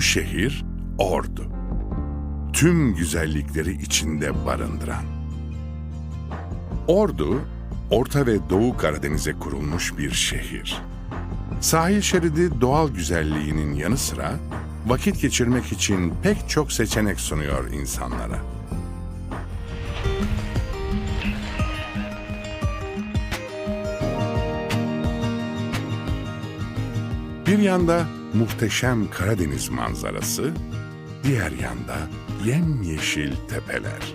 Bu şehir Ordu. Tüm güzellikleri içinde barındıran. Ordu, Orta ve Doğu Karadeniz'e kurulmuş bir şehir. Sahil şeridi doğal güzelliğinin yanı sıra vakit geçirmek için pek çok seçenek sunuyor insanlara. Bir yanda muhteşem Karadeniz manzarası, diğer yanda yemyeşil tepeler.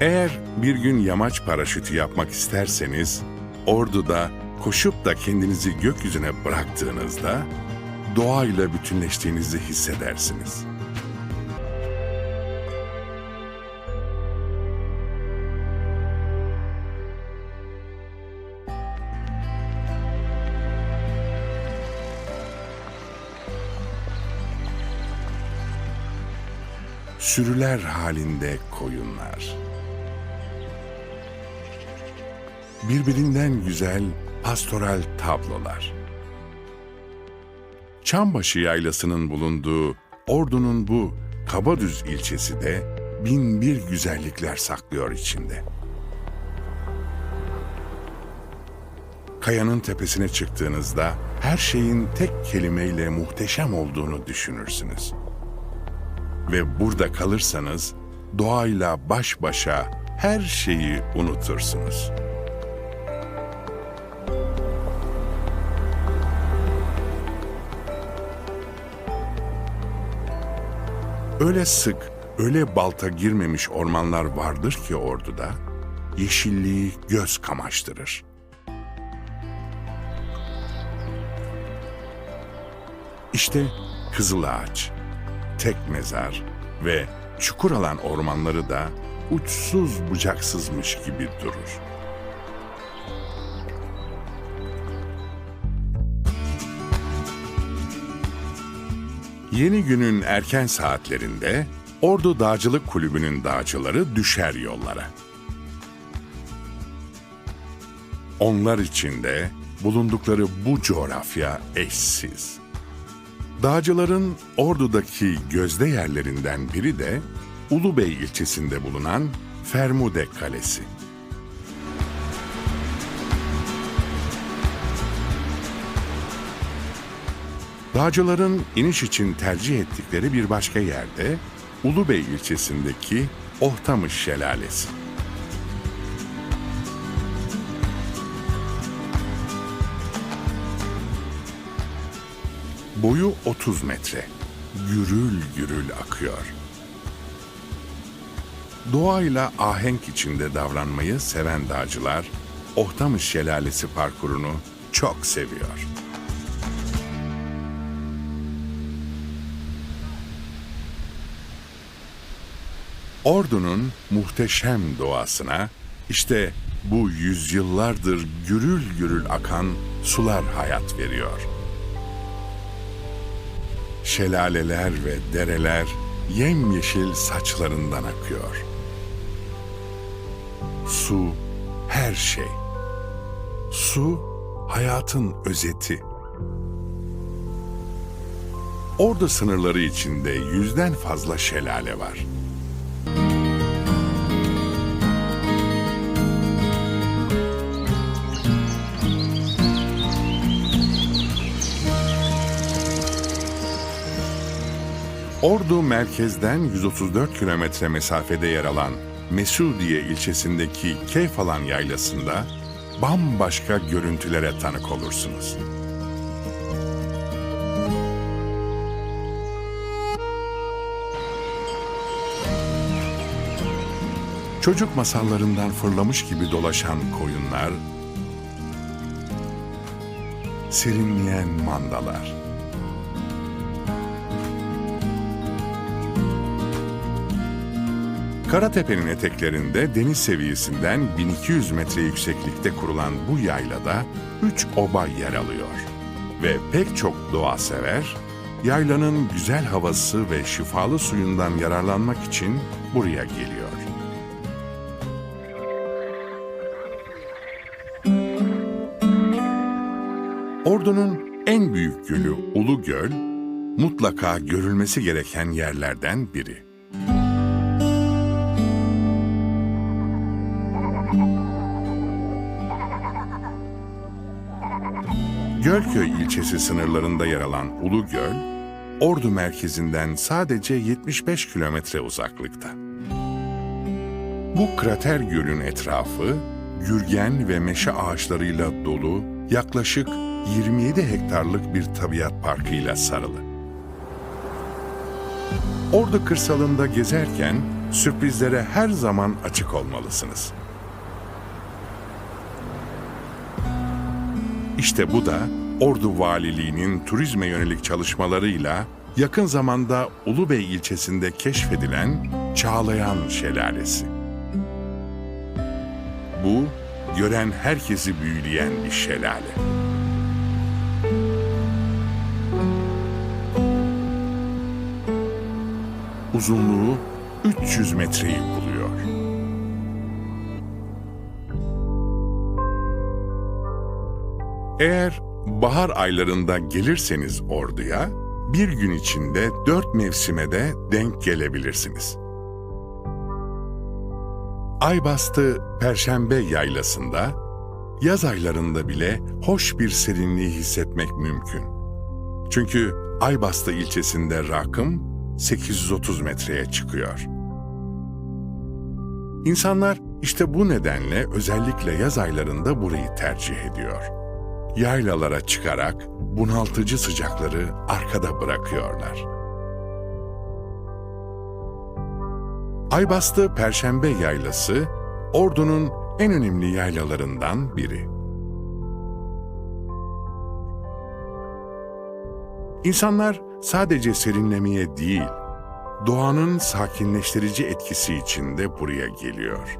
Eğer bir gün yamaç paraşütü yapmak isterseniz, Ordu'da koşup da kendinizi gökyüzüne bıraktığınızda doğayla bütünleştiğinizi hissedersiniz. Sürüler halinde koyunlar. Birbirinden güzel pastoral tablolar. Çambaşı Yaylası'nın bulunduğu Ordu'nun bu Kabadüz ilçesi de bin bir güzellikler saklıyor içinde. Kayanın tepesine çıktığınızda her şeyin tek kelimeyle muhteşem olduğunu düşünürsünüz. Ve burada kalırsanız doğayla baş başa her şeyi unutursunuz. Öyle sık, öyle balta girmemiş ormanlar vardır ki orduda, yeşilliği göz kamaştırır. İşte Kızılağaç, Tek Mezar ve Çukuralan ormanları da uçsuz bucaksızmış gibi durur. Yeni günün erken saatlerinde Ordu Dağcılık Kulübü'nün dağcıları düşer yollara. Onlar için de bulundukları bu coğrafya eşsiz. Dağcıların Ordu'daki gözde yerlerinden biri de Ulubey ilçesinde bulunan Fermude Kalesi. Dağcıların iniş için tercih ettikleri bir başka yerde Ulubey ilçesindeki Ohtamış Şelalesi. Boyu 30 metre. Gürül gürül akıyor. Doğayla ahenk içinde davranmayı seven dağcılar Ohtamış Şelalesi parkurunu çok seviyor. Ordu'nun muhteşem doğasına işte bu yüzyıllardır gürül gürül akan sular hayat veriyor. Şelaleler ve dereler yemyeşil saçlarından akıyor. Su her şey. Su hayatın özeti. Ordu sınırları içinde yüzden fazla şelale var. Ordu merkezden 134 kilometre mesafede yer alan Mesudiye ilçesindeki Keyfalan yaylasında bambaşka görüntülere tanık olursunuz. Çocuk masallarından fırlamış gibi dolaşan koyunlar, serinleyen mandalar, Karatepe'nin eteklerinde deniz seviyesinden 1200 metre yükseklikte kurulan bu yaylada üç oba yer alıyor. Ve pek çok doğa sever, yaylanın güzel havası ve şifalı suyundan yararlanmak için buraya geliyor. Ordu'nun en büyük gölü Ulu Göl, mutlaka görülmesi gereken yerlerden biri. Gölköy ilçesi sınırlarında yer alan Ulu Göl, Ordu merkezinden sadece 75 kilometre uzaklıkta. Bu krater gölün etrafı gürgen ve meşe ağaçlarıyla dolu yaklaşık 27 hektarlık bir tabiat parkıyla sarılı. Ordu kırsalında gezerken sürprizlere her zaman açık olmalısınız. İşte bu da Ordu Valiliği'nin turizme yönelik çalışmalarıyla yakın zamanda Ulubey ilçesinde keşfedilen Çağlayan Şelalesi. Bu, gören herkesi büyüleyen bir şelale. Uzunluğu 300 metreyi buluyor. Eğer bahar aylarında gelirseniz Ordu'ya, bir gün içinde dört mevsime de denk gelebilirsiniz. Aybastı Perşembe Yaylası'nda yaz aylarında bile hoş bir serinliği hissetmek mümkün. Çünkü Aybastı ilçesinde rakım 830 metreye çıkıyor. İnsanlar işte bu nedenle özellikle yaz aylarında burayı tercih ediyor. Yaylalara çıkarak bunaltıcı sıcakları arkada bırakıyorlar. Aybastı Perşembe Yaylası, Ordu'nun en önemli yaylalarından biri. İnsanlar sadece serinlemeye değil, doğanın sakinleştirici etkisi için de buraya geliyor.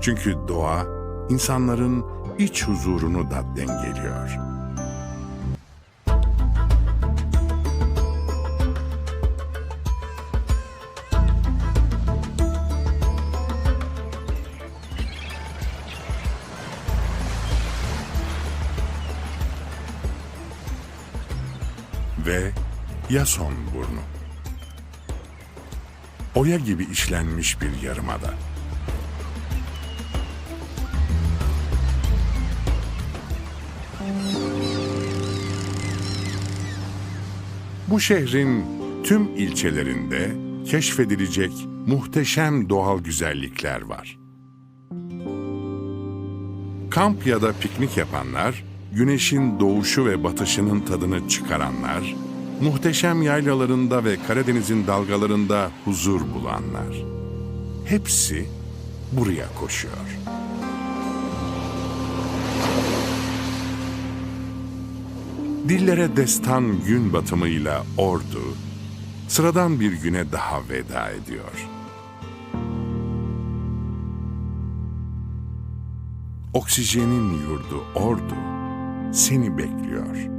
Çünkü doğa, insanların iç huzurunu da dengeliyor. ve Yason burnu. Oya gibi işlenmiş bir yarımada. Bu şehrin tüm ilçelerinde keşfedilecek muhteşem doğal güzellikler var. Kamp ya da piknik yapanlar, güneşin doğuşu ve batışının tadını çıkaranlar, muhteşem yaylalarında ve Karadeniz'in dalgalarında huzur bulanlar. Hepsi buraya koşuyor. Dillere destan gün batımıyla ordu, sıradan bir güne daha veda ediyor. Oksijenin yurdu ordu seni bekliyor.